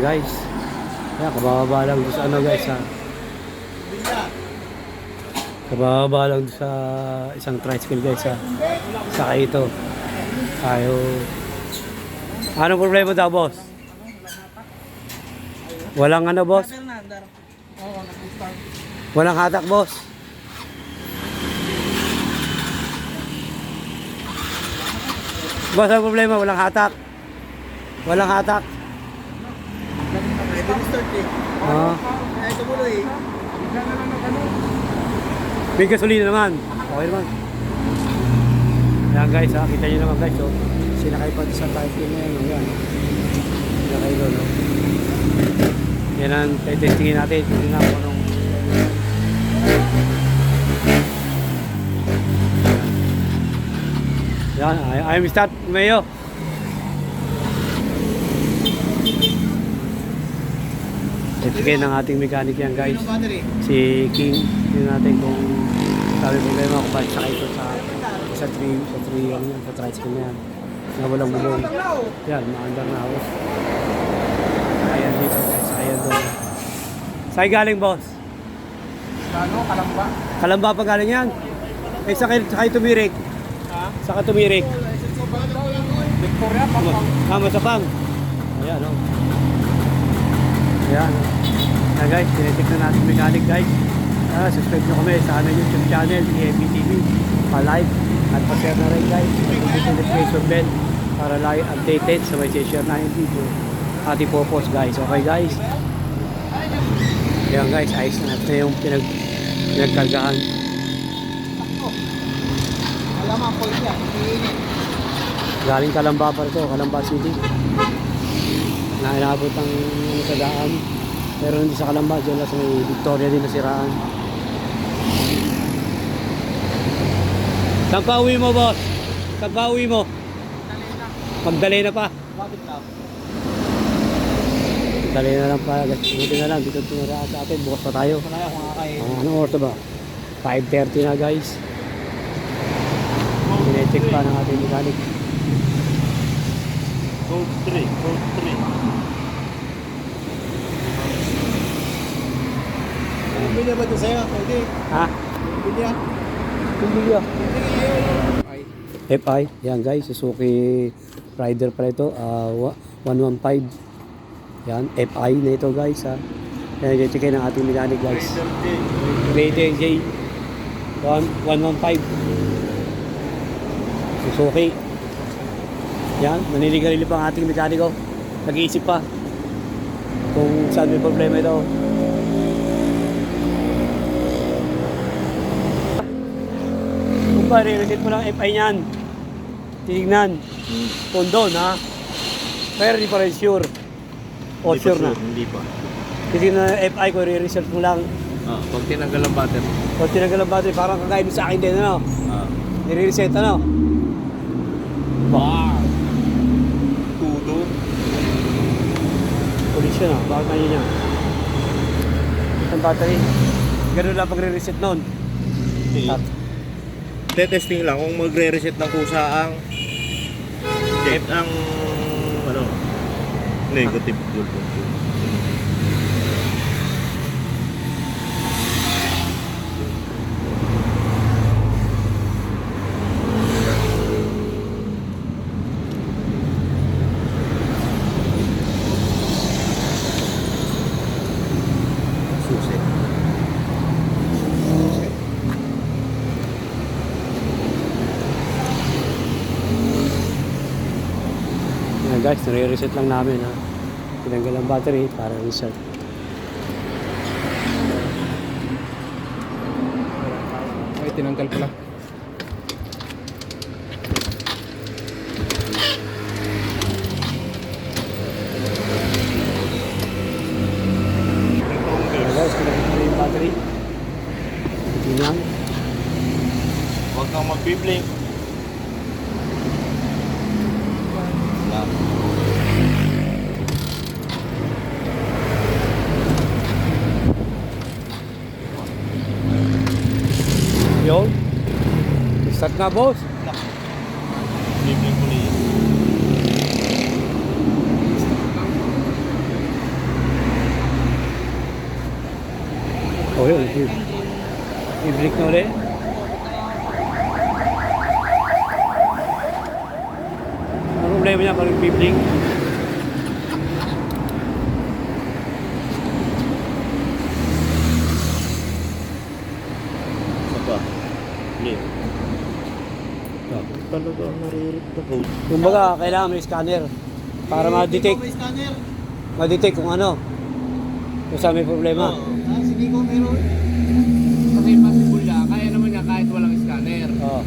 guys. Ayan, kabababa lang sa ano guys ha. Kabababa lang sa isang tricycle guys ha. Saka ito. Tayo. Anong problema daw boss? Walang ano boss? Walang hatak boss? Boss, ang problema? Walang hatak? Walang hatak? Ni start eh. Ah. Kaya tumuloy eh. May gasolina naman. Okay naman. Ayan guys ha, kita nyo naman guys. So, sinakay pa sa typhoon na yan. oh, Yan. Sinakay doon. No? Yan ang testingin natin. Tingnan natin kung anong... Yan, I- I'm start Mayo. Testingin ng ating mechanic yan guys. Si King yun natin kung sabi problema kung bakit sakay ito sa sa tree sa tree ano yan sa tricycle na yan. Na walang bubong yan maandar na house ayan dito guys. Ayan doon. Saan galing boss? Ano? Kalamba? Kalamba pa galing yan? Eh sakay, sakay tumirik. Ha? saka tumirik. Victoria, Pampang. ah masapang ayan o ayan Ayan guys, tinitignan natin mechanic guys. Ah, subscribe nyo kami sa aming YouTube channel, EMBTV. Pa-like at pa-share na rin guys. At notification bell para lagi updated sa may share na yung video. Ating popost guys. Okay guys? Ayan guys, ayos na natin yung pinag pinagkargahan. Galing Kalamba pa ito, Kalamba City. Na inabot ang ano, sa daan. Pero hindi sa Kalamba, dyan lang sa may Victoria din nasiraan. Saan pa uwi mo, boss? Saan pa uwi mo? Magdali na pa. Bakit ka? Dali na lang pa. Buti na lang, dito tumira sa atin. Bukas pa tayo. Ah, anong na ba? 5.30 na guys. Sinecheck pa ng ating mechanic. Code 3. Code 3. Bili ba ito sa'yo? Pwede. Ha? Bili yan. Ah. Ay. FI, yan guys, Suzuki Rider pala ito, ah, wa- 115. Yan, FI na ito guys ha. Yan, yung checkin ng ating mechanic guys. Raider J 115. Suzuki. Yan, naniligarili pa ang ating mekaniko. Nag-iisip pa kung saan may problema ito. Ba, re-reset mo lang FI niyan. Tinignan. Kung doon, ha? Pero di pa rin sure. O, Hindi pa sure na. Hindi pa. Titignan na FI ko, re-reset mo lang. Ah, pag tinanggal ang battery. O, tinanggal ang battery, parang kakain sa akin din, ano? Ah. Nire-reset, ano? Bah! Tudo. Collision, ah. Bakit kanya niya? Ang battery. Ganun lang pag-re-reset nun. Tat. Tetesting lang kung magre-reset ng kusa ang check ang ano negative voltage. Yan guys, nire-reset lang namin, ha? Tinanggal ang battery para reset. Ay, tinanggal pala. Yan guys, tinanggal na yung battery. Tingnan. Huwag kang mag-blink. Yun. Start na, boss. Oh, yun. I-break na ulit. Ang problema niya pag nag-break. Po. Kumbaga, kailangan may scanner para ma-detect, May scanner. ma-detect kung ano. Kung saan may problema. Ah, sige ko meron. Kasi possible niya, kaya naman niya kahit walang scanner. Oh.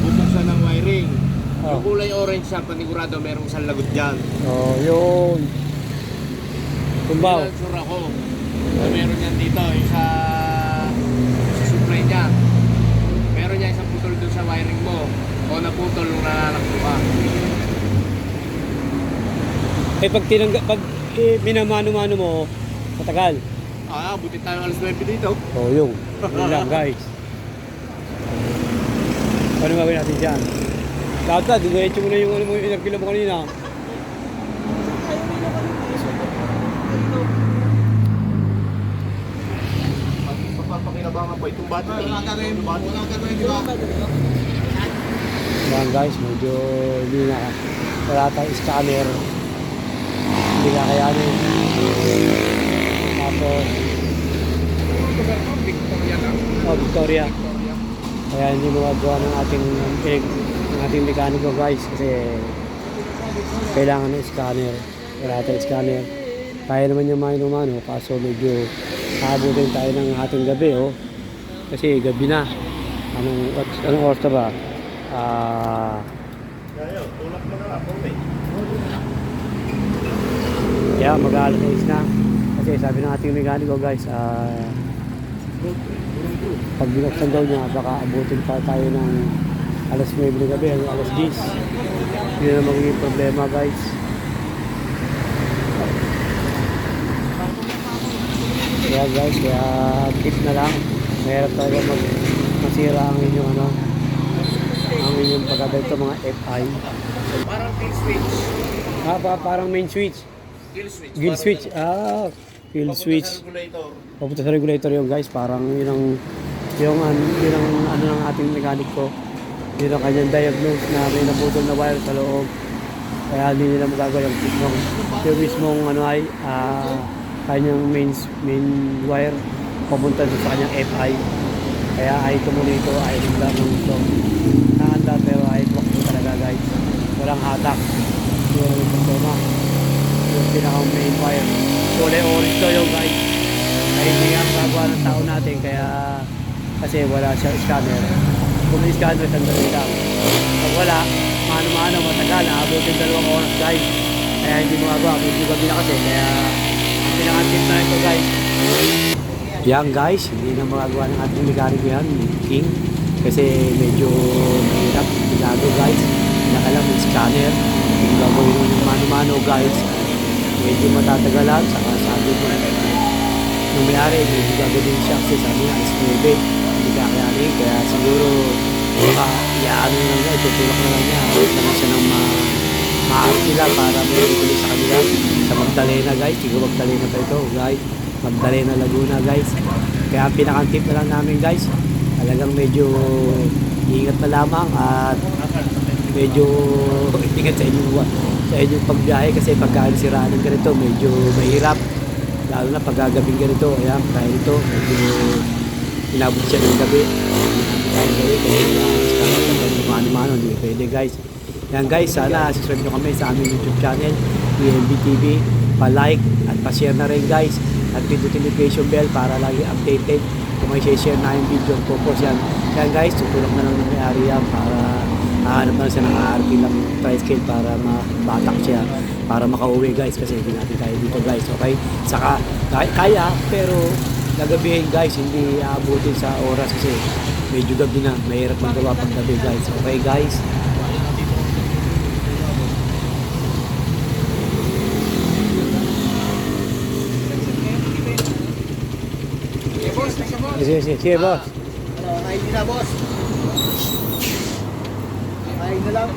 Bubuksan ng wiring. Oh. Yung kulay orange siya, panigurado merong isang lagot dyan. Oh, yun. Kumbaw. Hindi sure ako na meron yan dito, yung sa supply niya. Meron niya isang putol doon sa wiring mo. O naputol nung nalalakbo ka. Eh, pag tinangga, pag eh, minamano-mano mo, matagal. Ah, buti tayo alas 9 dito. Oh, yun. Yun lang, guys. Paano gagawin natin dyan? Dapat, diretso mo na yung ano mo, yung ilang kilo mo kanina. Pag papapakinabangan pa itong battery. Wala gagawin. Wala gagawin, di ba? Yan guys, medyo hindi na wala tayong scanner. Hindi na kayanin. Tapos, Victoria lang. oh, Victoria. Kaya hindi magagawa ng ating ng ating mekaniko guys kasi kailangan ng scanner. Wala tayong scanner. Kaya naman yung mga inumano kaso medyo aabutin tayo ng ating gabi oh. Kasi gabi na. Anong, what- anong oras na ba? Ah... Kaya, tulak mo na lang. Okay. Kaya mag-aalas 6 na. Kasi sabi ng ating mekaniko guys, ah pag binuksan daw niya, baka abutin pa tayo ng alas 9 ng gabi, hanggang alas 10. Hindi na magiging problema guys. Kaya guys, kaya tip na lang. Mahirap talaga mag masira ang inyong ano, ang inyong pagkabento mga FI. Parang kill switch. Ah, pa- parang main switch. Kill switch. Gill switch. Ah, gill Papunta switch. sa regulator. Papunta sa regulator yung guys, parang yun ang yung an, yun ang ano ng ating mechanic ko. Yun ang kanyang diagnose na may naputol na wire sa loob. Kaya hindi nila magagawa yung mismong, yung mismong ano ay ah, kanyang main, main wire papunta sa kanyang FI. Kaya ay tumuloy ito, ay handa ng ito. Nakanda pero ay mo talaga guys. Walang hatak. Yun ang problema. Yung pinaka main wire. Kulay orange to yung guys ay hindi nga magagawa ng tao natin kaya kasi wala siya scanner. Kung may scanner, sandali lang. Pag wala, mano-mano, matagal, naabutin dalawang oras guys. Kaya hindi magagawa, medyo gabi na kasi. Kaya ang pinakatip na ito guys. Yan guys, hindi na magagawa ng ating mekaniko yan, King. Kasi medyo mahirap, pinado guys. Pinakalang may scanner. Kung gagawin yung mano-mano guys, medyo matatagalan. Saka sabi mo, nung may-ari, medyo gagawin siya kasi sabi niya, is 9, hindi kakayanin. Kaya siguro, baka iaano na lang itutulak na lang niya. Wait naman siya ng ma maarte lang para may tuloy sa kanila. Sa Magdalena guys, siguro Magdalena pa ito guys. Magdalena Laguna guys. Kaya ang pinakantip na lang namin guys, talagang medyo ingat na lamang at medyo ingat sa inyong sa inyong pagbiyahe kasi pagka siraan ng ganito medyo mahirap. Lalo na pag gagabing ganito ayan kaya ito medyo inabot siya ng gabi. Kaya gabi kasi mano-mano hindi pwede guys. Yan guys sana subscribe nyo kami sa aming youtube channel EMB TV pa-like at pa-share na rin guys. At pindutin notification bell para lagi updated. Kung may share na yung video ang focus yan. Yan guys tutulong na lang ng may-ari yan para hahanap na lang siya ng ARP lang tricycle para mabatak siya para makauwi guys kasi hindi natin kaya dito guys. Okay? Saka kaya, pero gagabihin guys hindi aabutin sa oras kasi medyo gabi na. Mahirap magawa pag gabi guys. Okay guys? Sige, sige, sige, boss. Ano, kain na, boss. Kain na lang.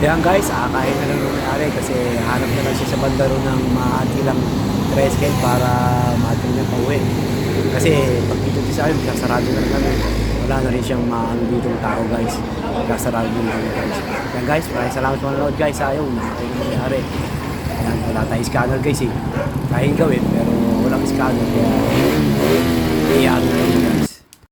Yan guys, akain na lang ng may-ari kasi hanap na lang siya sa banda ro ng maatilang tricycle para maating niya pauwi. Kasi pag dito sa akin, kasarado na kami. Wala na rin siyang maano dito ng tao guys. Kasarado na lang guys. Yan guys, maraming salamat sa manonood guys. Ayaw, nakakain na may-ari. Yan, wala tayong scanner guys eh. Kaya gawin pero walang scanner kaya iyan na lang guys.